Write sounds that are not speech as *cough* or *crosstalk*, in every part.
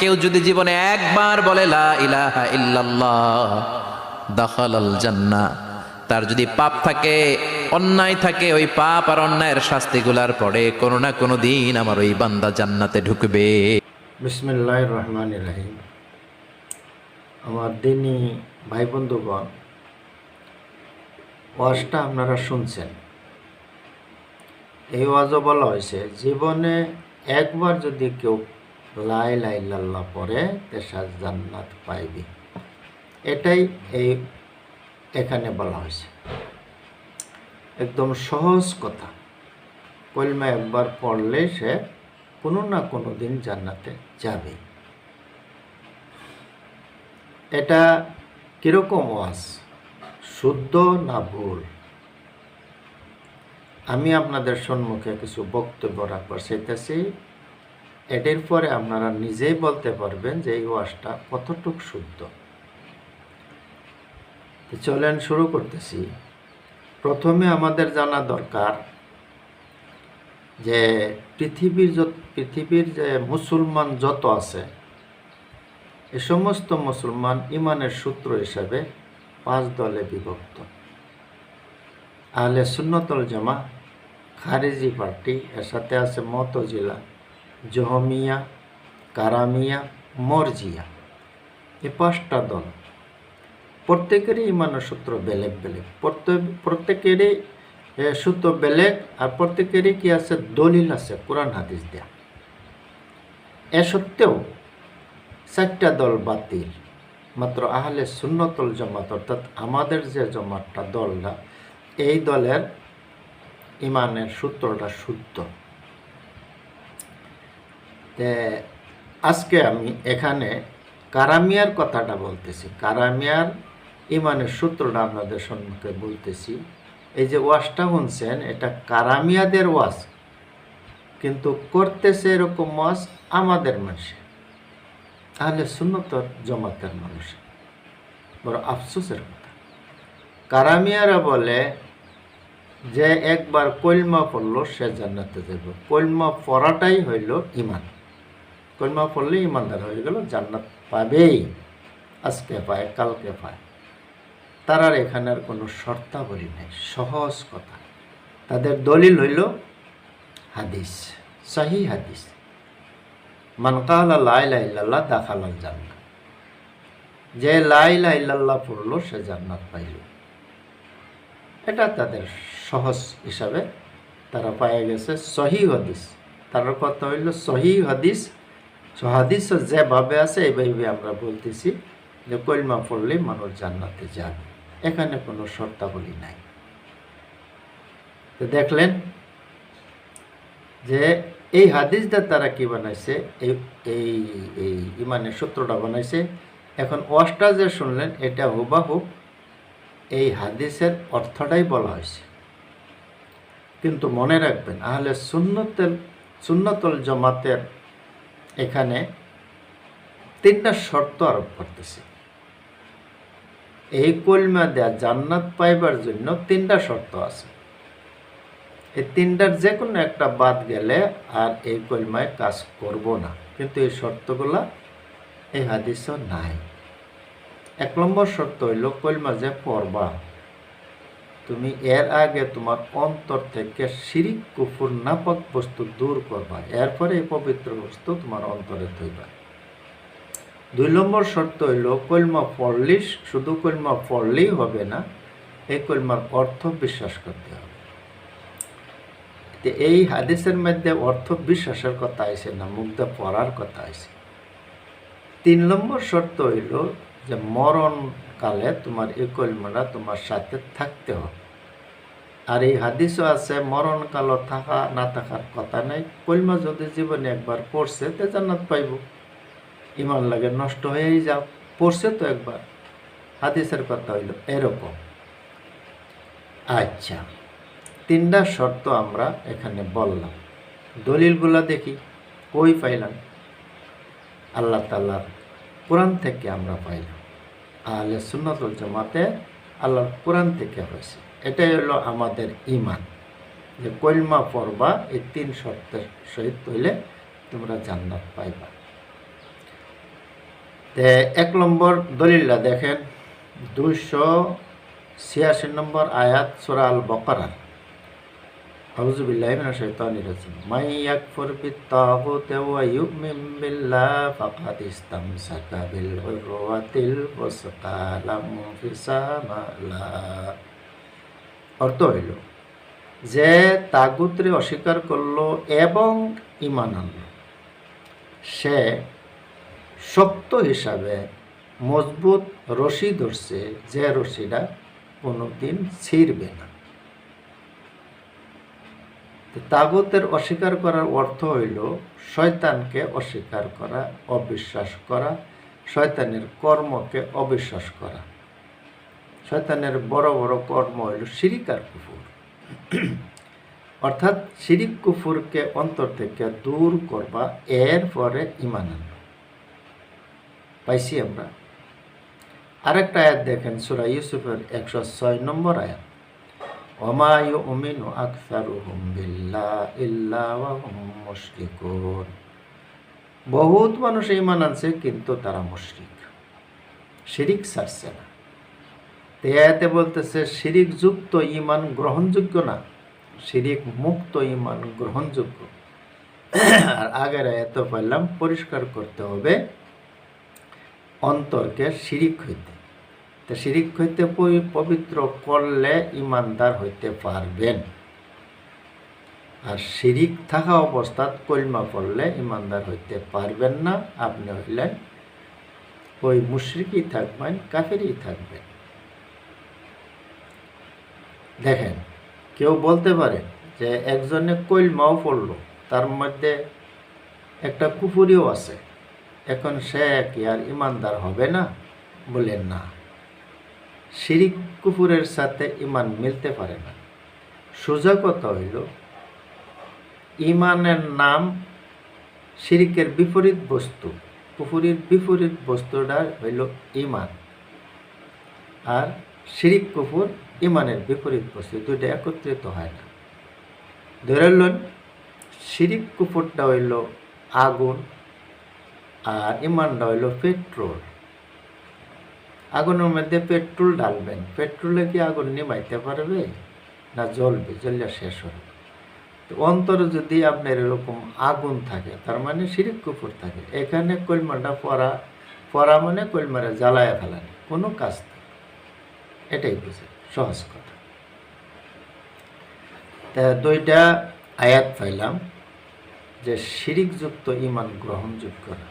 কেউ যদি জীবনে একবার বলে, লা তার যদি পাপ থাকে, অন্যায় থাকে, ওই পাপ আর অন্যায়ের শাস্তিগুলার পরে কোনো না কোনো দিন আমার ওই বান্দা জান্নাতে ঢুকবে। রহমান রাহিম। আমার দিনী ভাই বন্ধুগণ, ওয়াজটা আপনারা শুনছেন। এই ওয়াজও বলা হয়েছে, জীবনে একবার যদি কেউ লাই লাই লাল্লা পরে তেসার জান্নাত পাইবি। এটাই এই এখানে বলা হয়েছে। একদম সহজ কথা। কলমা একবার পড়লে সে কোনো না কোনো দিন জান্নাতে যাবে। এটা কীরকম ওয়াজ? শুদ্ধ না ভুল? আমি আপনাদের সম্মুখে কিছু বক্তব্য রাখবার চাইতেছি। এটির পরে আপনারা নিজেই বলতে পারবেন যে এই ওয়াজটা কতটুক শুদ্ধ। চলেন শুরু করতেছি। প্রথমে আমাদের জানা দরকার যে পৃথিবীর পৃথিবীর যে মুসলমান যত আছে, এ সমস্ত মুসলমান ইমানের সূত্র হিসাবে পাঁচ দলে বিভক্ত। আহলে সুন্নতল জামা খারেজি পার্টি, এর সাথে আছে মতজিলা। জহমিয়া, কারামিয়া, মরজিয়া। এই পাঁচটা দল। প্রত্যেকেরই ইমানের সূত্র বেলেগ বেলেগ। প্রত্যেক, প্রত্যেকেরই সূত্র বেলেগ আর প্রত্যেকেরই কি আছে? দলিল আছে, কোরআন, হাদিস দেয়া। এ সত্ত্বেও চারটা দল বাতিল। মাত্র আহলে সুন্নতল জমাত, অর্থাৎ আমাদের যে জমাতটা দলটা, এই দলের ইমানের সূত্রটা শুদ্ধ। আজকে আমি এখানে কারামিয়ার কথাটা বলতেছি। কারামিয়ার ইমানের সূত্রটা আপনাদের সম্মুখে বলতেছি। এই যে ওয়াজটা শুনছেন, এটা কারামিয়াদের ওয়াজ, কিন্তু করতেছে এরকম ওয়াজ আমাদের মানুষে। তাহলে সুন্নতর জমাতের মানুষ। বড় আফসোসের কথা। কারামিয়ারা বলে যে একবার কলমা পড়ল সে জান্নাতে যাব। কলমা পড়াটাই হইল ইমান কলমা পড়লে ইমানদার হয়ে গেল, জান্নাত পাবেই আজকে পায়, কালকে পায়। তার আর এখানে আর কোনো শর্তাবলী নেই, সহজ কথা। তাদের দলিল হইল হাদিস, সহি হাদিস। মান কালা লাই লাইল্লাহ দাখালাল জান্নাত। যে লাই লাইল্লাহ পড়ল, সে জান্নাত পাইল। এটা তাদের সহজ হিসাবে তারা পায়ে গেছে সহি হাদিস। তার কথা হইল সহি হাদিস হাদিস যেভাবে আছে এইভাবে আমরা বলতেছি যে কলমা পড়লে মানুষ জান্নাতে যাবে। এখানে কোনো শর্তাবলী নাই। তো দেখলেন যে, এই হাদিসটা তারা কি বানাইছে? এই এই ইমানের সূত্রটা বানাইছে। এখন ওয়াশটা যে শুনলেন, এটা হুবাহুব এই হাদিসের অর্থটাই বলা হয়েছে। কিন্তু মনে রাখবেন, আহলে সুন্নতের সুন্নতল জমাতের এখানে তিনটা শর্ত আরোপ করতেছে। এই কলমা দেয়া জান্নাত পাইবার জন্য তিনটা শর্ত আছে। এই তিনটার যে কোনো একটা বাদ গেলে আর এই কলমায় কাজ করব না। কিন্তু এই শর্তগুলা এই হাদিসও নাই। এক নম্বর শর্ত হইল কলমা যে পড়বা তুমি এর আগে তোমার অন্তর থেকে শিরিক, কুফুর, নাপক বস্তু দূর করবা। এরপরে এই পবিত্র বস্তু তোমার অন্তরে থইবা দুই নম্বর শর্ত হইল, কলমা পড়লি শুধু কলমা পড়লেই হবে না, এই কলমার অর্থ বিশ্বাস করতে হবে। এই হাদিসের মধ্যে অর্থ বিশ্বাসের কথা আইসে না, মুগ্ধ পড়ার কথা আইসে তিন নম্বর শর্ত হইল যে মরণকালে তোমার এই কলমাটা তোমার সাথে থাকতে হবে। আর এই হাদিসও আছে মরণকালও থাকা, না থাকার কথা নাই। কলমা যদি জীবনে একবার পড়ছে, তে জান্নাত পাইব। ইমান লাগে, নষ্ট হয়েই যাও। পড়ছে তো একবার। হাদিসের কথা হইল এরকম। আচ্ছা তিনটা শর্ত আমরা এখানে বললাম। দলিলগুলা দেখি, কই পাইলাম? আল্লাহ তাল্লাহ কোরআন থেকে আমরা পাইলাম। আহলে সুন্নতুল জামাতে আল্লাহর কোরআন থেকে হয়েছে। এটাই হলো আমাদের ইমান যে কলমা পড়বা, এই তিন শর্তের সহিত হইলে তোমরা জান্নাত পাইবা। এক নম্বর দলিল্লা দেখেন, দুইশো ছিয়াশি নম্বর আয়াত সুরা আল বকরার আউযু বিল্লাহি মিনাশ শাইতানির রাজিম। মাই ইয়াকফুর বিত্তাগুতি ওয়া ইউমিন বিল্লাহ ফাকাদ ইসতামসাকা বিল উরওয়াতিল ওয়াসকা লাম ফিসামা লাহা অর্থ হইল যে তাগুতরে অস্বীকার করল এবং ইমান আনলো। সে শক্ত হিসাবে মজবুত রশি ধরছে যে রশিটা কোনোদিন ছিঁড়বে না। তাগুতের অস্বীকার করার অর্থ হইল শয়তানকে অস্বীকার করা, অবিশ্বাস করা, শয়তানের কর্মকে অবিশ্বাস করা। শয়তানের বড় বড় কর্ম হইল শিরিক আর কুফুর। অর্থাৎ শিরিক কুফুরকে অন্তর থেকে দূর করবা, এরপরে ইমান আনবা। পাইছি আমরা। আরেকটা আয়াত দেখেন, সুরা ইউসুফের একশো ছয় নম্বর আয়াত। ওমা ইউমিনু আকসারুহুম বিল্লাহ ইল্লা ওয়া হুম মুশরিকুন বহুত মানুষ ইমান আনছে, কিন্তু তারা মুশরিক শিরিক ছাড়ছে না। তো এই বলতেছে শিরিক যুক্ত ইমান গ্রহণযোগ্য না শিরিক মুক্ত ইমান গ্রহণযোগ্য। আর আগের এত পারলাম পরিষ্কার করতে হবে অন্তরকে শিরিক হইতে। তো শিরিক হইতে পবিত্র করলে ইমানদার হইতে পারবেন। আর শিরিক থাকা অবস্থাত কলমা পড়লে ইমানদার হইতে পারবেন না। আপনি হইলেন ওই মুশরিকই থাকবেন, কাফেরই থাকবেন। দেখেন, কেউ বলতে পারে যে একজনে কইলমাও পড়ল, তার মধ্যে একটা কুফুরিও আছে। এখন সে কি আর ইমানদার হবে না? বলেন না। শিরিক কুফুরের সাথে ইমান মিলতে পারে না। সোজা কথা হইল, ইমানের নাম শিরিকের বিপরীত বস্তু। কুফুরির বিপরীত বস্তুটা হইল ইমান। আর শিরিক কুফুর ইমানের বিপরীত বস্তু দুইটা একত্রিত হয় না। ধরে লন শিরিক কুফুরটা হইল আগুন আর ইমানটা হইল পেট্রোল। আগুনের মধ্যে পেট্রোল ঢালবেন, পেট্রোলে কি আগুন নিমাইতে পারবে না জ্বলবে? জ্বললে শেষ হবে। তো অন্তরে যদি আপনার এরকম আগুন থাকে, তার মানে শিরিক কুপুর থাকে। এখানে কলমাটা পরা পরা মানে কলমারে জ্বালায় ফেলানি, কোনো কাজ নেই। এটাই বুঝে সহজ কথা তা দুইটা আয়াত পাইলাম যে শিরিকযুক্ত ইমান গ্রহণযোগ্য না।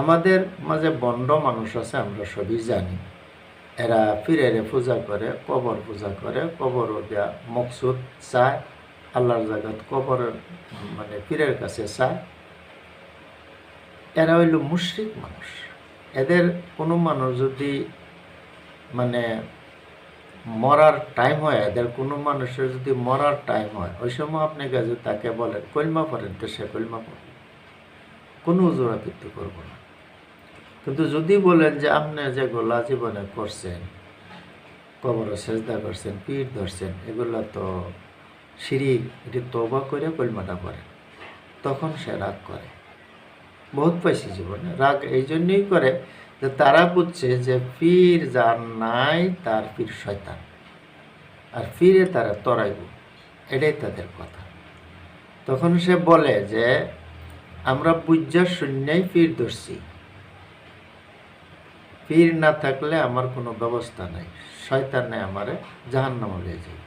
আমাদের মাঝে বন্ড মানুষ আছে, আমরা সবই জানি। এরা ফিরেরে পূজা করে, কবর পূজা করে, কবর দিয়া মকসুদ চায়, আল্লাহর জায়গাত কবরের মানে পীরের কাছে চায়। এরা হইল মুশরিক মানুষ। এদের কোনো মানুষ যদি মানে মরার টাইম হয়, এদের কোনো মানুষের যদি মরার টাইম হয়, ওই সময় আপনি গেছে তাকে বলেন কলমা পড়েন তো সে কলমা পড়বে। কোনো উজোরাপিত্তি করব না। কিন্তু যদি বলেন যে আপনি যে গোলা জীবনে করছেন, কবর সেজদা করছেন পিঠ ধরছেন, এগুলো তো সিঁড়ি এটি তবা করে কলমাটা করে তখন সে রাগ করে। বহুত পাইছি জীবনে। রাগ এই জন্যই করে যে তারা বুঝছে যে পীর যার নাই, তার পীর শয়তান। আর ফিরে তারা তরাইব, এটাই তাদের কথা। তখন সে বলে যে, আমরা বুঝা শূন্যই পীর ধরছি। পীর না থাকলে আমার কোনো ব্যবস্থা নাই। শয়তানে আমারে জাহান্নামে লিয়ে যায়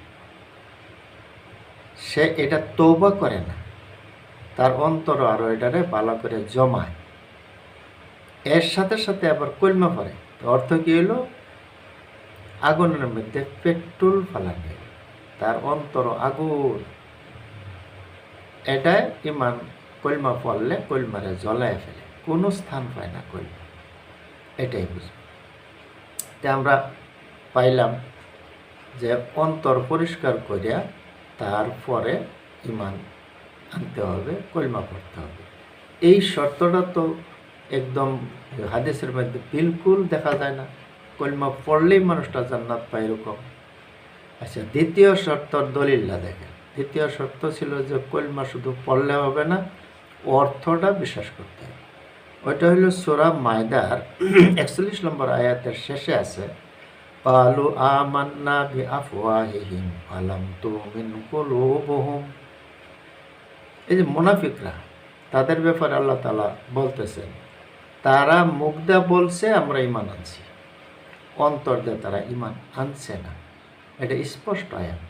সে এটা তৌবা করে না। তার অন্তর আরও এটারে ভালো করে জমায়। এর সাথে সাথে আবার কলমা পড়ে। তো অর্থ কি হলো আগুনের মধ্যে পেট্রোল ফালাবে তার অন্তর আগুন। এটা ইমান কলমা পড়লে কলমারে জ্বলায় ফেলে। কোনো স্থান পায় না কলমা। এটাই বুঝবে তে আমরা পাইলাম যে অন্তর পরিষ্কার করিয়া তারপরে ইমান আনতে হবে, কলমা পড়তে হবে। এই শর্তটা তো একদম হাদিসের মধ্যে বিলকুল দেখা যায় না। কলমা পড়লেই মানুষটা জান্নাত পায় এরকম। আচ্ছা দ্বিতীয় শর্তর দলিল্লা দেখেন। দ্বিতীয় শর্ত ছিল যে কলমা শুধু পড়লে হবে না, অর্থটা বিশ্বাস করতে হবে। ওইটা হলো সোরা মায়দার *clears throat* একচল্লিশ নম্বর আয়াতের শেষে আছে, পালু আমান্না বি আফওয়াহিহিম আলাম তুমিন কুলুবুহুম। এই যে মুনাফিকরা, তাদের ব্যাপারে আল্লাহ তাআলা বলতেছেন তারা মুগ্ধা বলছে, আমরা ইমান আনছি। অন্তর দিয়ে তারা ইমান আনছে না। এটা স্পষ্ট আয়াত।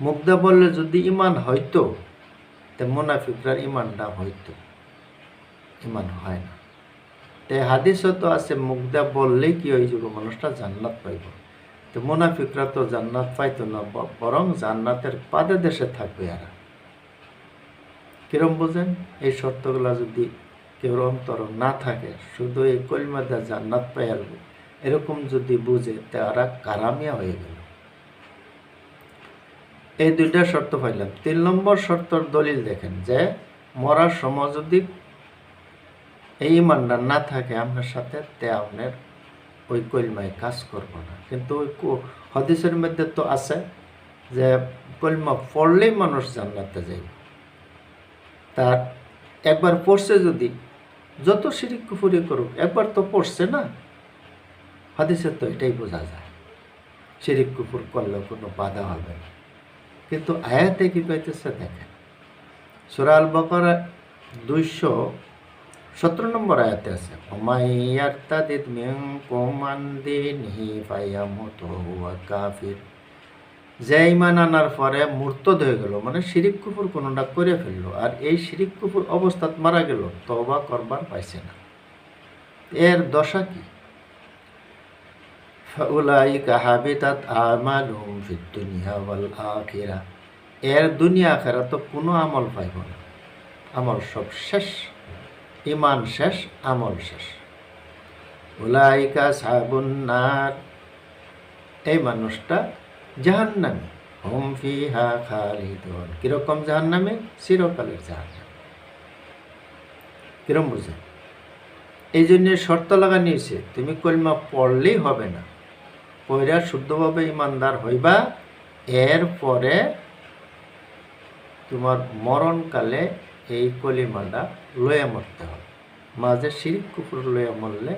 মুগ্ধা বললে যদি ইমান হয়তো, তে মুনাফিকরার ইমানটা হয়তো। ইমান হয় না। তে হাদিসও তো আছে মুগ্ধা বললেই কি ওই যুগ মানুষটা জান্নাত পাইব। তো মুনাফিকরা তো জান্নাত পাইতো না বরং জান্নাতের পাদে দেশে থাকবে এরা। কিরম বুঝেন? এই শর্তগুলো যদি কেউ অন্তর না থাকে, শুধু এই কলিমাদা জান্নাত পাই আসবে এরকম যদি বুঝে তারা কারামিয়া হয়ে গেল। এই দুইটা শর্ত পাইলাম। তিন নম্বর শর্তর দলিল দেখেন যে, মরার সময় যদি এই ইমানটা না থাকে আপনার সাথে তে আপনার ওই কলমায় কাজ করব না। কিন্তু ওই হদিসের মধ্যে তো আছে যে, কলমা পড়লেই মানুষ জান্নাতে যায়। তার একবার পড়ছে যদি যত শিরিক কুফুরি করুক, একবার তো পড়ছে না? হাদিসের তো এটাই বোঝা যায়। শিরিক কুফুর করলেও কোনো বাধা হবে না। কিন্তু আয়াতে কি পাইতেছে দেখেন, সুরা আল বকরা দুইশো সতেরো নম্বর আয়াতে আছে ওমাইয়ারতাদিদ মিনকুম আন দীনিহি ফায়ামুতু হুয়া কাফির। যে ইমান আনার পরে মূর্তদ হয়ে গেল মানে শিরিক কুফুর কোনোটা করে ফেলল। আর এই শিরিক কুফুর অবস্থাত মারা গেল তবা করবার পাইছে না। এর দশা কি? এর দুনিয়া আখেরা। তো কোনো আমল পাইব না। আমল সব শেষ ইমান শেষ, আমল শেষ। উলাইকা সাবুন্নার এই মানুষটা জাহান্নামে। হুম ফিহা খালিদুন। কীরকম জাহান্নামে? চিরকালের জাহান্নামে। কিরম বুঝে এই জন্য শর্ত লাগা নিয়েছে, তুমি কলমা পড়লেই হবে না। পয়রা শুদ্ধভাবে ইমানদার হইবা এর পরে তোমার মরণকালে এই কলিমাটা লয়ে মরতে হবে। মাঝে শিরিক কুকুর লয়ে মরলে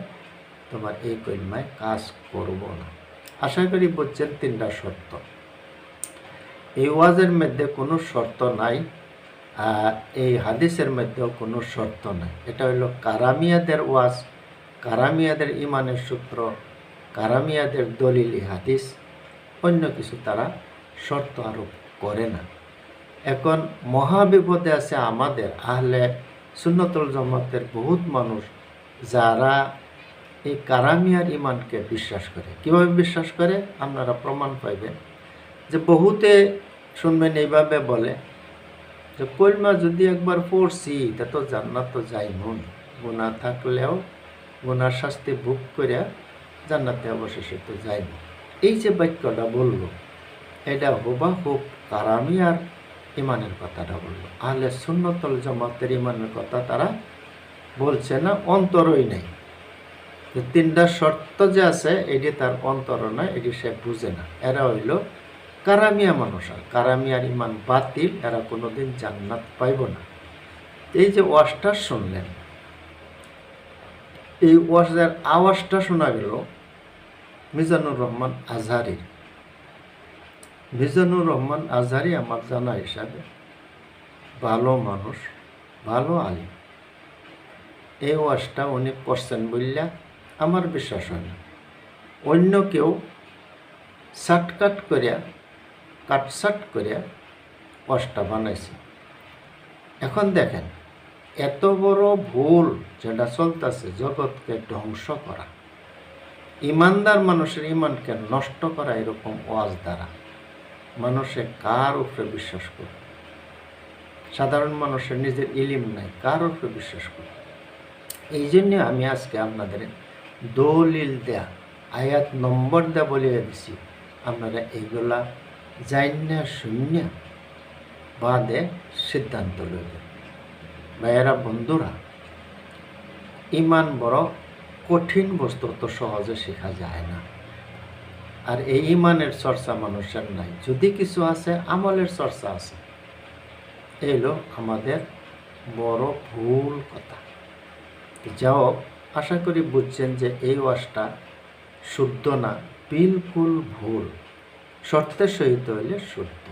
তোমার এই কলিমায় কাজ করব না। আশা করি বলছেন তিনটা শর্ত। এই ওয়াজের মধ্যে কোনো শর্ত নাই এই হাদিসের মধ্যেও কোনো শর্ত নাই। এটা হইল কারামিয়াদের ওয়াজ, কারামিয়াদের ইমানের সূত্র, কারামিয়াদের দলিল হাদিস, অন্য কিছু তারা শর্ত আরোপ করে না। এখন মহাবিপদে আছে আমাদের, আহলে সুন্নতুল জমাতের বহুত মানুষ যারা এই কারামিয়ার ইমানকে বিশ্বাস করে। কীভাবে বিশ্বাস করে? আপনারা প্রমাণ পাইবেন। যে বহুতে শুনবেন এইভাবে বলে যে কলমা যদি একবার পড়ছি, তা তো জান্নাত তো যাই মন গুণা থাকলেও গুনার শাস্তি ভোগ করিয়া জান্নাতে অবশেষে তো যাইব এই যে বাক্যটা বলল, এটা হুবা হুব কারামিয়ার ইমানের কথাটা বলল। আহলে সুন্নতল জমাতের ইমানের কথা তারা বলছে না, অন্তরই নেই। তিনটা শর্ত যে আছে, এটি তার অন্তর নয়, এটি সে বুঝে না। এরা হইল কারামিয়া মানুষ আর কারামিয়ার ইমান বাতিল, এরা কোনোদিন জান্নাত পাইব না। এই যে ওয়াজটা শুনলেন, এই ওয়াজের আওয়াজটা শোনা গেল মিজানুর রহমান আজহারির। মিজানুর রহমান আজহারি আমার জানা হিসাবে ভালো মানুষ, ভালো আলিম। এই ওয়াজটা উনি করছেন বললা আমার বিশ্বাস হয় না। অন্য কেউ শার্টকাট করিয়া কাটসাট করিয়া ওয়াজটা বানাইছে। এখন দেখেন, এত বড় ভুল যেটা চলতেছে জগৎকে ধ্বংস করা। ইমানদার মানুষের ইমানকে নষ্ট করা এরকম ওয়াজ দ্বারা। মানুষে কার উপরে বিশ্বাস করে সাধারণ মানুষের নিজের ইলিম নাই, কার উপরে বিশ্বাস করে এই জন্য আমি আজকে আপনাদের দলিল দেয়া, আয়াত নম্বর দেয়া বলিয়ে দিছি। আপনারা এইগুলা জান্না শূন্য বাদে সিদ্ধান্ত লইবেন। ভাইয়েরা, বন্ধুরা, ইমান বড় কঠিন বস্তু তো সহজে শেখা যায় না। আর এই ইমানের চর্চা মানুষের নাই। যদি কিছু আছে, আমলের চর্চা আছে। এই হলো আমাদের বড় ভুল কথা। যাও আশা করি বুঝছেন যে এই ওয়াশটা শুদ্ধ না বিলকুল ভুল। শর্তের সহিত হইলে শুদ্ধ।